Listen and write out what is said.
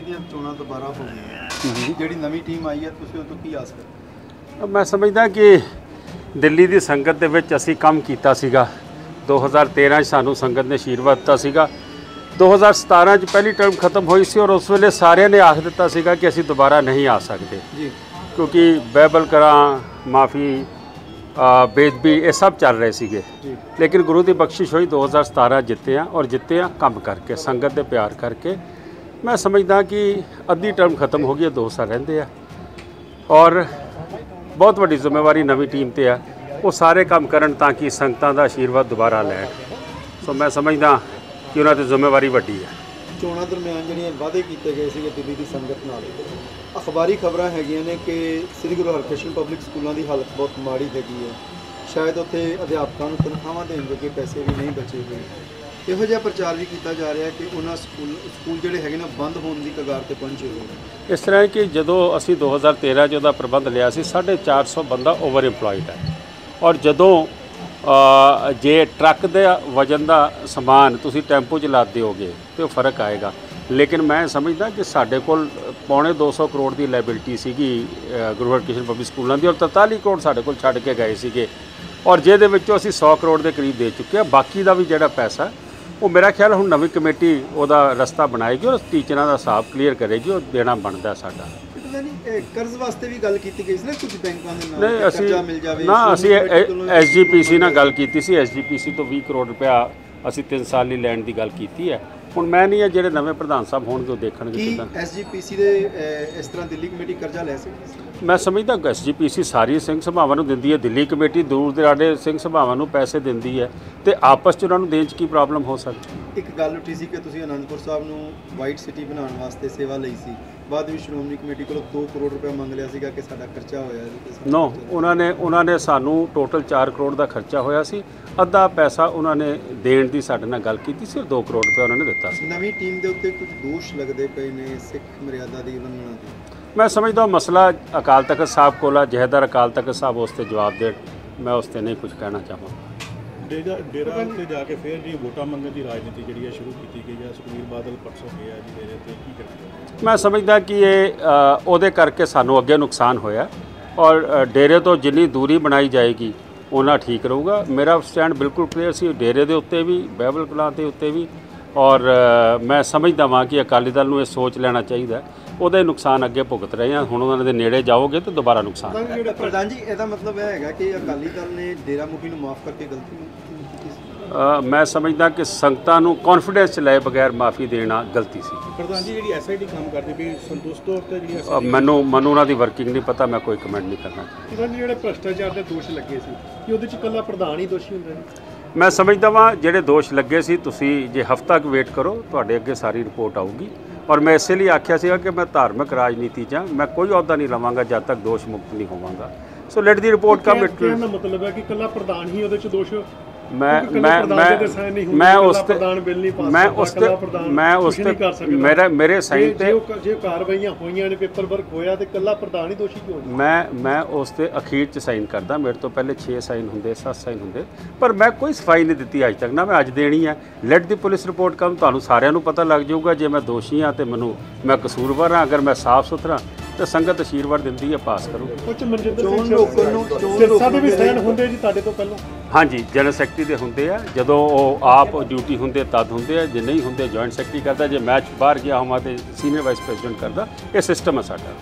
ਦੀਆਂ ਚੋਣਾਂ ਦੁਬਾਰਾ ਹੋ ਗਈਆਂ ਜਿਹੜੀ ਨਵੀਂ ਟੀਮ ਆਈ ਹੈ ਤੁਸੀਂ ਉਹ ਤੋਂ ਕੀ ਆਸ ਕਰਦੇ ਮੈਂ ਸਮਝਦਾ ਕਿ ਦਿੱਲੀ ਦੀ ਸੰਗਤ ਦੇ ਵਿੱਚ ਅਸੀਂ ਕੰਮ ਕੀਤਾ ਸੀਗਾ। 2013 ਚ ਸਾਨੂੰ ਸੰਗਤ ਨੇ ਆਸ਼ੀਰਵਾਦ ਦਿੱਤਾ ਸੀਗਾ। 2017 ਚ ਪਹਿਲੀ ਟਰਮ ਖਤਮ ਹੋਈ ਸੀ ਔਰ ਉਸ ਵੇਲੇ ਸਾਰਿਆਂ ਨੇ ਆਖ ਦਿੱਤਾ ਸੀਗਾ ਕਿ ਅਸੀਂ ਦੁਬਾਰਾ ਨਹੀਂ ਆ ਸਕਦੇ। ਜੀ। ਕਿਉਂਕਿ ਬਹਿਬਲ ਕਰਾਂ ਮਾਫੀ ਬੇਦਬੀ ਇਹ ਸਭ ਚੱਲ ਰਹੇ ਸੀਗੇ। ਲੇਕਿਨ ਗੁਰੂ ਦੀ ਬਖਸ਼ਿਸ਼ ਹੋਈ 2017 ਜਿੱਤੇ ਆ ਔਰ ਜਿੱਤੇ ਆ ਕੰਮ ਕਰਕੇ ਸੰਗਤ ਦੇ ਪਿਆਰ ਕਰਕੇ। ਮੈਂ ਸਮਝਦਾ ਕਿ ਅੱਧੀ ਟਰਮ ਖਤਮ ਹੋ ਗਈ ਹੈ, ਦੋ ਸਾਲ ਰਹਿੰਦੇ ਆ। ਔਰ ਬਹੁਤ ਵੱਡੀ ਜ਼ਿੰਮੇਵਾਰੀ ਨਵੀਂ ਟੀਮ ਤੇ ਆ। ਉਹ ਸਾਰੇ ਕੰਮ ਕਰਨ ਤਾਂ ਕਿ ਸੰਗਤਾਂ ਦਾ ਆਸ਼ੀਰਵਾਦ ਦੁਬਾਰਾ ਲੈਣ। ਸੋ ਮੈਂ ਸਮਝਦਾ ਕਿ ਉਹਨਾਂ ਦੀ ਜ਼ਿੰਮੇਵਾਰੀ ਵੱਡੀ ਹੈ। ਚੋਣਾਂ ਦਰਮਿਆਨ ਜਿਹੜੀਆਂ ਵਾਅਦੇ ਕੀਤੇ ਗਏ ਸੀਗੇ ਦਿੱਲੀ ਦੀ ਸੰਗਤ ਨਾਲ, ਅਖਬਾਰੀ ਖਬਰਾਂ ਹੈਗੀਆਂ ਨੇ ਕਿ ਸ੍ਰੀ ਗੁਰੂ ਹਰਕ੍ਰਿਸ਼ਨ ਪਬਲਿਕ ਸਕੂਲਾਂ ਦੀ ਹਾਲਤ ਬਹੁਤ ਮਾੜੀ ਹੈਗੀ ਹੈ। ਸ਼ਾਇਦ ਉੱਥੇ ਅਧਿਆਪਕਾਂ ਨੂੰ ਤਨਖਾਹਾਂ ਦੇਣ ਜੋਗੇ ਪੈਸੇ ਵੀ ਨਹੀਂ ਬਚੇ ਹੋਏ। ਇਹੋ ਜਿਹਾ ਪ੍ਰਚਾਰ ਵੀ ਕੀਤਾ ਜਾ ਰਿਹਾ ਕਿ ਉਹਨਾਂ ਸਕੂਲ ਸਕੂਲ ਜਿਹੜੇ ਹੈਗੇ ਨਾ, ਬੰਦ ਹੋਣ ਦੀ ਕਗਾਰ ਤੇ ਪਹੁੰਚੇ ਹੋਏ ਇਸ ਤਰ੍ਹਾਂ ਕਿ ਜਦੋਂ ਅਸੀਂ 2013 ਚ ਉਹਦਾ ਪ੍ਰਬੰਧ ਲਿਆ ਸੀ 450 ਬੰਦਾ ਓਵਰ EMPLOYED ਹੈ। ਔਰ ਜਦੋਂ ਜੇ ਟਰੱਕ ਦੇ ਵਜਨ ਦਾ ਸਮਾਨ ਤੁਸੀਂ ਟੈਂਪੂ 'ਚ ਲਾਦੇ ਦਿਓਗੇ ਤੇ ਉਹ ਫ਼ਰਕ ਆਏਗਾ। ਲੇਕਿਨ ਮੈਂ ਸਮਝਦਾ ਕਿ ਸਾਡੇ ਕੋਲ ਪੌਣੇ 200 ਕਰੋੜ ਦੀ ਲਾਇਬਿਲਟੀ ਸੀਗੀ ਗੁਰੂ ਹਰਕ੍ਰਿਸ਼ਨ ਪਬਲਿਕ ਸਕੂਲਾਂ ਦੀ, ਔਰ 43 ਕਰੋੜ ਸਾਡੇ ਕੋਲ ਛੱਡ ਕੇ ਗਏ ਸੀਗੇ। ਔਰ ਜਿਹਦੇ ਵਿੱਚੋਂ ਅਸੀਂ 100 ਕਰੋੜ ਦੇ ਕਰੀਬ ਦੇ ਚੁੱਕੇ ਹਾਂ। ਬਾਕੀ ਦਾ ਵੀ ਜਿਹੜਾ ਪੈਸਾ ਉਹ ਮੇਰਾ ਖਿਆਲ ਹੁਣ ਨਵੀਂ ਕਮੇਟੀ ਉਹਦਾ ਰਸਤਾ ਬਣਾਏਗੀ ਔਰ ਟੀਚਰਾਂ ਦਾ ਹਿਸਾਬ ਕਲੀਅਰ ਕਰੇਗੀ ਉਹ ਦੇਣਾ ਬਣਦਾ ਸਾਡਾ। ਕਰਜ਼ ਵਾਸਤੇ ਵੀ ਗੱਲ ਕੀਤੀ ਗਈ ਸੀ ਨਾ ਕੁਝ ਬੈਂਕਾਂ ਦੇ ਨਾਲ ਨਹੀਂ ਅਸੀਂ ਮਿਲ ਜਾਵੇ ਨਾ ਅਸੀਂ ਐਸਜੀਪੀਸੀ ਨਾਲ ਗੱਲ ਕੀਤੀ ਸੀ ਐਸਜੀਪੀਸੀ ਤੋਂ 20 ਕਰੋੜ ਰੁਪਇਆ ਅਸੀਂ 3 ਸਾਲ ਲਈ ਲੈਣ ਦੀ ਗੱਲ ਕੀਤੀ ਹੈ। ਹੁਣ ਮੈਂ ਨਹੀਂ ਆ ਜਿਹੜੇ ਨਵੇਂ ਪ੍ਰਧਾਨ ਸਾਹਿਬ ਹੋਣਗੇ ਉਹ ਦੇਖਣਗੇ ਕੀ ਕਿਦਾਂ। ਐਸਜੀਪੀਸੀ ਦੇ ਇਸ ਤਰ੍ਹਾਂ ਦਿੱਲੀ ਕਮੇਟੀ ਕਰਜ਼ਾ ਲੈ ਸਕਦੀ ਸੀ? ਮੈਂ ਸਮਝਦਾ ਐਸਜੀਪੀਸੀ ਸਾਰੀ ਸਿੰਘ ਸਭਾਵਾਂ ਨੂੰ ਦਿੰਦੀ ਹੈ ਦਿੱਲੀ ਕਮੇਟੀ ਦੂਰ ਦਰਾਡੇ ਸਿੰਘ ਸਭਾਵਾਂ ਨੂੰ ਪੈਸੇ ਦਿੰਦੀ ਹੈ ਤੇ ਆਪਸ 'ਚ ਉਹਨਾਂ ਨੂੰ ਦੇਣ 'ਚ ਕੀ ਪ੍ਰੋਬਲਮ ਹੋ ਸਕਦੀ? ਇੱਕ ਗੱਲ ਉੱਠੀ ਸੀ ਕਿ ਤੁਸੀਂ ਅਨੰਦਪੁਰ ਸਾਹਿਬ ਨੂੰ ਵਾਈਟ ਸਿਟੀ ਬਣਾਉਣ ਵਾਸਤੇ ਸੇਵਾ ਲਈ ਸੀ। ਬਾਅਦ ਵਿੱਚ ਸ਼੍ਰੋਮਣੀ ਕਮੇਟੀ ਕੋਲੋਂ 2 ਕਰੋੜ ਰੁਪਏ ਮੰਗ ਲਿਆ ਸੀਗਾ ਕਿ ਸਾਡਾ ਖਰਚਾ ਹੋਇਆ ਸਾਡਾ ਨੋ ਉਹਨਾਂ ਨੇ ਉਹਨਾਂ ਨੇ ਸਾਨੂੰ ਟੋਟਲ 4 ਕਰੋੜ ਦਾ ਖਰਚਾ ਹੋਇਆ ਸੀ। ਅੱਧਾ ਪੈਸਾ ਉਹਨਾਂ ਨੇ ਦੇਣ ਦੀ ਸਾਡੇ ਨਾਲ ਗੱਲ ਕੀਤੀ ਸੀ ਔਰ 2 ਕਰੋੜ ਰੁਪਏ ਉਹਨਾਂ ਨੇ ਦਿੱਤਾ ਸੀ। ਨਵੀਂ ਟੀਮ ਦੇ ਉੱਤੇ ਕੁਝ ਦੋਸ਼ ਲੱਗਦੇ ਪਏ ਨੇ ਸਿੱਖ ਮਰਿਆਦਾ ਦੀ ਉਲੰਘਣਾ ਦੇ। ਮੈਂ ਸਮਝਦਾ ਮਸਲਾ ਅਕਾਲ ਤਖਤ ਸਾਹਿਬ ਕੋਲ ਆ ਜਹੇਦਾਰ ਅਕਾਲ ਤਖਤ ਸਾਹਿਬ ਉਸ ਤੇ ਜਵਾਬ ਦੇਣ। ਮੈਂ ਉਸ ਤੇ ਨਹੀਂ ਕੁਝ ਕਹਿਣਾ ਚਾਹਾਂਗਾ। ਡੇਰਾ ਡੇਰਾ ਉੱਤੇ ਜਾ ਕੇ ਫਿਰ ਜੀ ਵੋਟਾਂ ਮੰਗਣ ਦੀ ਰਾਜਨੀਤੀ ਜਿਹੜੀ ਹੈ ਸ਼ੁਰੂ ਕੀਤੀ ਗਈ ਹੈ ਸੁਖਬੀਰ ਬਾਦਲ ਪਰਸੋਂ ਗਏ ਜੀ ਡੇਰੇ ਤੇ ਕੀ ਕਰਦੇ ਮੈਂ ਸਮਝਦਾ ਕਿ ਇਹ ਉਹਦੇ ਕਰਕੇ ਸਾਨੂੰ ਅੱਗੇ ਨੁਕਸਾਨ ਹੋਇਆ। ਔਰ ਡੇਰੇ ਤੋਂ ਜਿੰਨੀ ਦੂਰੀ ਬਣਾਈ ਜਾਏਗੀ, ਉਹਨਾਂ ਠੀਕ ਰਹੂਗਾ। ਮੇਰਾ ਸਟੈਂਡ ਬਿਲਕੁਲ ਕਲੀਅਰ ਸੀ। ਡੇਰੇ ਦੇ ਉੱਤੇ ਵੀ ਬਾਈਬਲ ਕਲਾ ਦੇ ਉੱਤੇ ਵੀ ਔਰ ਮੈਂ ਸਮਝਦਾ ਵਾਂ ਕਿ ਅਕਾਲੀ ਦਲ ਨੂੰ ਇਹ ਸੋਚ ਲੈਣਾ ਚਾਹੀਦਾ ਹੈ। ਉਹਦੇ ਨੁਕਸਾਨ ਅੱਗੇ ਭੁਗਤ ਰਹੇ ਹਾਂ। ਹੁਣ ਉਹਨਾਂ ਦੇ ਨੇੜੇ ਜਾਓਗੇ ਤਾਂ ਦੁਬਾਰਾ ਨੁਕਸਾਨ ਹੈ। ਪ੍ਰਧਾਨ ਜੀ ਇਹਦਾ ਮਤਲਬ ਇਹ ਹੈਗਾ ਕਿ ਅਕਾਲੀ ਦਲ ਨੇ ਡੇਰਾ ਮੁਖੀ ਨੂੰ ਮਾਫ ਕਰਕੇ ਗਲਤੀ ਕੀਤੀ ਸੀ। ਅ, ਮੈਂ ਸਮਝਦਾ ਕਿ ਸੰਗਤਾਂ ਨੂੰ ਕੌਨਫੀਡੈਂਸ ਚ ਲਏ ਬਗੈਰ ਮਾਫੀ ਦੇਣਾ ਗਲਤੀ ਸੀ। ਪ੍ਰਧਾਨ ਜੀ ਜਿਹੜੀ ਐਸਆਈਟੀ ਕੰਮ ਕਰਦੀ ਵੀ ਸੰਤੁਸ਼ਟ ਤੌਰ ਤੇ ਜਿਹੜੀ ਮੈਨੂੰ ਮੈਨੂੰ ਉਹਨਾਂ ਦੀ ਵਰਕਿੰਗ ਨਹੀਂ ਪਤਾ ਮੈਂ ਕੋਈ ਕਮੈਂਟ ਨਹੀਂ ਕਰਨਾ ਪ੍ਰਧਾਨ ਜੀ ਜਿਹੜੇ ਭ੍ਰਸ਼ਟਾਚਾਰ ਦੇ ਦੋਸ਼ ਲੱਗੇ ਸੀ ਕਿ ਉਹਦੇ ਚ ਇਕੱਲਾ ਪ੍ਰਧਾਨ ਹੀ ਦੋਸ਼ੀ ਹੁੰਦਾ ਹੈ ਮੈਂ ਸਮਝਦਾ ਵਾਂ ਜਿਹੜੇ ਦੋਸ਼ ਲੱਗੇ ਸੀ ਤੁਸੀਂ ਜੇ ਹਫ਼ਤਾ ਕੁ ਵੇਟ ਕਰੋ ਤੁਹਾਡੇ ਅੱਗੇ ਸਾਰੀ ਰਿਪੋਰਟ ਆਊਗੀ। ਔਰ ਮੈਂ ਇਸੇ ਲਈ ਆਖਿਆ ਸੀਗਾ ਕਿ ਮੈਂ ਧਾਰਮਿਕ ਰਾਜਨੀਤੀ 'ਚ ਮੈਂ ਕੋਈ ਅਹੁਦਾ ਨਹੀਂ ਲਵਾਂਗਾ ਜਦ ਤੱਕ ਦੋਸ਼ ਮੁਕਤ ਨਹੀਂ ਹੋਵਾਂਗਾ। So let the report come it ਮਤਲਬ ਹੈ ਕਿ ਇਕੱਲਾ ਪ੍ਰਧਾਨ ਹੀ ਉਹਦੇ ਚ ਦੋਸ਼ ਮੈਂ ਮੈਂ ਮੈਂ ਉਸ ਤੇ ਪ੍ਰਧਾਨ ਬਿੱਲ ਨਹੀਂ ਪਾਸ ਮੈਂ ਉਸ ਤੇ ਮੈਂ ਉਸ ਨਹੀਂ ਕਰ ਤੇ ਸਕਦਾ। ਮੇਰੇ ਮੇਰੇ ਸਾਈਨ ਜੇ- ਤੇ ਜੇ ਉਹ- ਜੇ ਕਾਰਵਾਈਆਂ ਹੋਈਆਂ ਨੇ ਪੇਪਰ ਵਰਕ ਹੋਇਆ ਤੇ ਇਕੱਲਾ ਪ੍ਰਧਾਨ ਹੀ ਦੋਸ਼ੀ ਕਿਉਂ ਨਹੀਂ ਮੈਂ ਮੈਂ ਉਸ ਤੇ ਅਖੀਰ ਚ ਸਾਈਨ ਕਰਦਾ। ਮੇਰੇ ਤੋਂ ਪਹਿਲੇ 6 ਸਾਈਨ ਹੁੰਦੇ 7 ਸਾਈਨ ਹੁੰਦੇ। ਪਰ ਮੈਂ ਕੋਈ ਸਫ਼ਾਈ ਨਹੀਂ ਦਿੱਤੀ ਅੱਜ ਤੱਕ। ਨਾ ਮੈਂ ਅੱਜ ਦੇਣੀ ਹੈ let the police report come ਤੁਹਾਨੂੰ ਸਾਰਿਆਂ ਨੂੰ ਪਤਾ ਲੱਗ ਜਾਊਗਾ ਜੇ ਮੈਂ ਦੋਸ਼ੀ ਹਾਂ ਤੇ ਮੈਨੂੰ ਮੈਂ ਕਸੂਰਵਾਰ ਹਾਂ ਅਗਰ ਮੈਂ ਸਾਫ਼ ਸੁਥਰਾ ਤੇ ਸੰਗਤ ਅਸ਼ੀਰਵਾਦ ਦਿੰਦੀ ਹੈ ਪਾਸ ਕਰੋ। ਕੁਝ ਮਨਜਿੰਦਰ ਸਿੰਘ ਰੋਕਣ ਨੂੰ ਸਿਰਸਾ ਦੇ ਵੀ ਸੈਨ ਹੁੰਦੇ ਜੀ ਤੁਹਾਡੇ ਤੋਂ ਪਹਿਲਾਂ। ਹਾਂਜੀ ਜਨਰਲ ਸੈਕਟਰੀ ਦੇ ਹੁੰਦੇ ਆ। ਜਦੋਂ ਉਹ ਆਪ ਡਿਊਟੀ ਹੁੰਦੇ ਤਦ ਹੁੰਦੇ ਆ। ਜੇ ਨਹੀਂ ਹੁੰਦੇ ਜੁਆਇੰਟ ਸੈਕਟਰੀ ਕਰਦਾ। ਜੇ ਮੈਚ ਬਾਹਰ ਗਿਆ ਹੋਵਾਂ ਤੇ ਸੀਨੀਅਰ ਵਾਈਸ ਪ੍ਰੈਜ਼ੀਡੈਂਟ ਕਰਦਾ। ਇਹ ਸਿਸਟਮ ਹੈ ਸਾਡਾ।